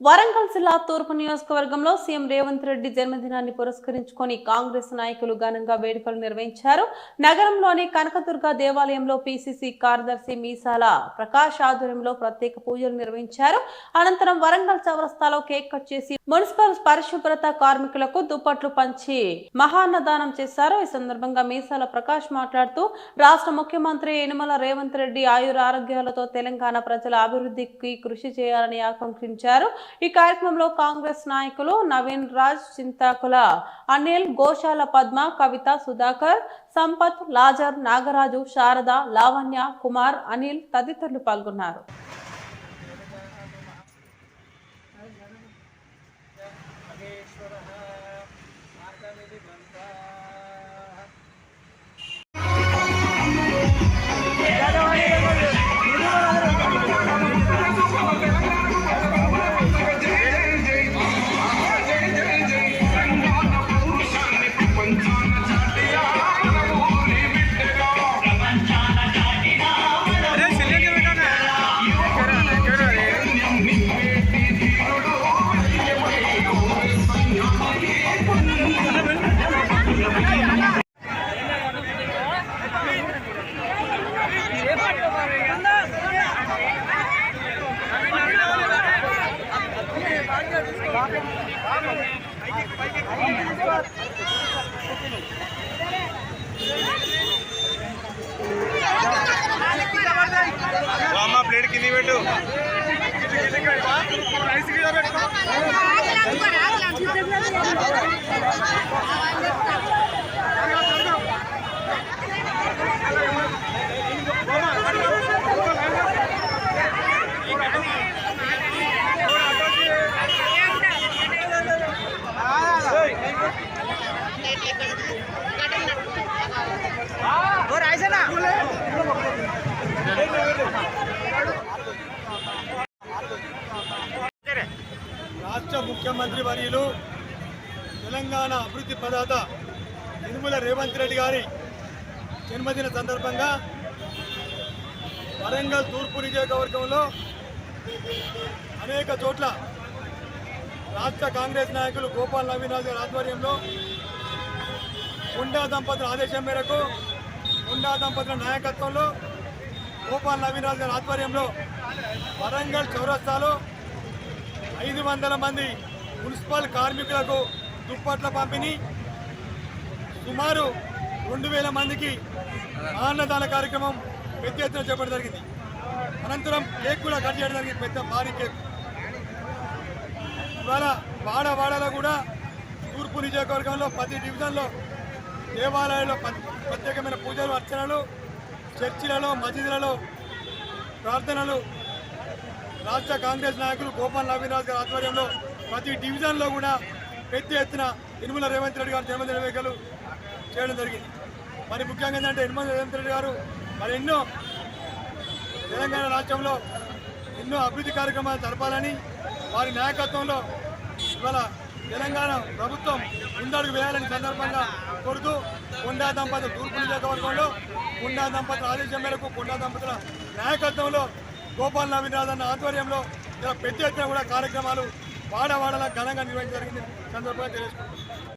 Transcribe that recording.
వరంగల్ జిల్లా తూర్పు నియోజకవర్గంలో సీఎం రేవంత్ రెడ్డి జన్మదినాన్ని పురస్కరించుకొని కాంగ్రెస్ నాయకులు ఘనంగా వేడుకలు నిర్వహించారు. నగరంలోని కనకదుర్గ దేవాలయంలో పిసిసి కార్యదర్శి మీసాల ప్రకాష్ ఆధ్వర్యంలో ప్రత్యేక పూజలు నిర్వహించారు. అనంతరం వరంగల్ చౌరస్తాలో కేక్ కట్ చేసి మున్సిపల్ పరిశుభ్రత కార్మికులకు దుప్పట్లు పంచి మహాన్నదానం చేశారు. ఈ సందర్భంగా మీసాల ప్రకాష్ మాట్లాడుతూ రాష్ట్ర ముఖ్యమంత్రి యనమల రేవంత్ రెడ్డి ఆయుర ఆరోగ్యాలతో తెలంగాణ ప్రజల అభివృద్ధికి కృషి చేయాలని ఆకాంక్షించారు. ఈ కార్యక్రమంలో కాంగ్రెస్ నాయకులు నవీన్ రాజ్ చింతాకుల అనిల్ గోశాల పద్మ కవిత సుధాకర్ సంపత్ లాజర్ నాగరాజు శారద లావణ్య కుమార్ అనిల్ తదితరులు పాల్గొన్నారు. महेश्वरः आगमिति मन्त्रा అమ్మ ప్లేట్ కింద పెట్టు. రైస్ కింద పెట్టు రాష్ట్ర ముఖ్యమంత్రి వర్యులు తెలంగాణ అభివృద్ధి ప్రదాత యనుమల రేవంత్ రెడ్డి గారి జన్మదిన సందర్భంగా వరంగల్ తూర్పు నియోజకవర్గంలో అనేక చోట్ల రాష్ట్ర కాంగ్రెస్ నాయకులు గోపాల్ నవీనాథ్ గారి ఆధ్వర్యంలో గుండా దంపతుల ఆదేశం మేరకు గుండా దంపతుల నాయకత్వంలో గోపాల్ నవీనాథ్ గారి ఆధ్వర్యంలో వరంగల్ చౌరస్తాలో ఐదు వందల మంది మున్సిపల్ కార్మికులకు దుప్పట్ల పంపిణీ. సుమారు రెండు వేల మందికి అన్నదాన కార్యక్రమం పెద్ద ఎత్తున చేపట్టడం జరిగింది. అనంతరం కేక్ కూడా కట్ చేయడం జరిగింది పెద్ద భారీ కేక్. ఇవాళ వాడ వాడలో కూడా తూర్పు నియోజకవర్గంలో ప్రతి డివిజన్లో దేవాలయాల్లో ప్ర- ప్రత్యేకమైన పూజలు అర్చనలు చర్చిలలో మసీదులలో ప్రార్థనలు. రాష్ట్ర కాంగ్రెస్ నాయకులు గోపాల్ నవీనాథ్ గారి ఆధ్వర్యంలో ప్రతి డివిజన్లో కూడా పెద్ద ఎత్తున ఇనుమల రేవంత్ రెడ్డి గారు జన్మదిన వేడుకలు చేయడం జరిగింది. మరి ముఖ్యంగా ఏంటంటే యనుమల రేవంత్ రెడ్డి గారు మరి ఎన్నో తెలంగాణ రాష్ట్రంలో ఎన్నో అభివృద్ధి కార్యక్రమాలు జరపాలని వారి నాయకత్వంలో ఇవాళ తెలంగాణ ప్రభుత్వం ముందడుగు వేయాలని సందర్భంగా కోరుతూ కొండా దంపతులు తూర్పు నియోజకవర్గంలో కొండా దంపతుల ఆదేశం మేరకు కొండా దంపతుల నాయకత్వంలో గోపాల్ నవీనాథ్ అన్న ఆధ్వర్యంలో ఇలా పెద్ద ఎత్తున కూడా కార్యక్రమాలు వాడవాడలా ఘనంగా నిర్వహించడం జరిగింది. సందర్భంగా తెలుసుకుంటున్నాం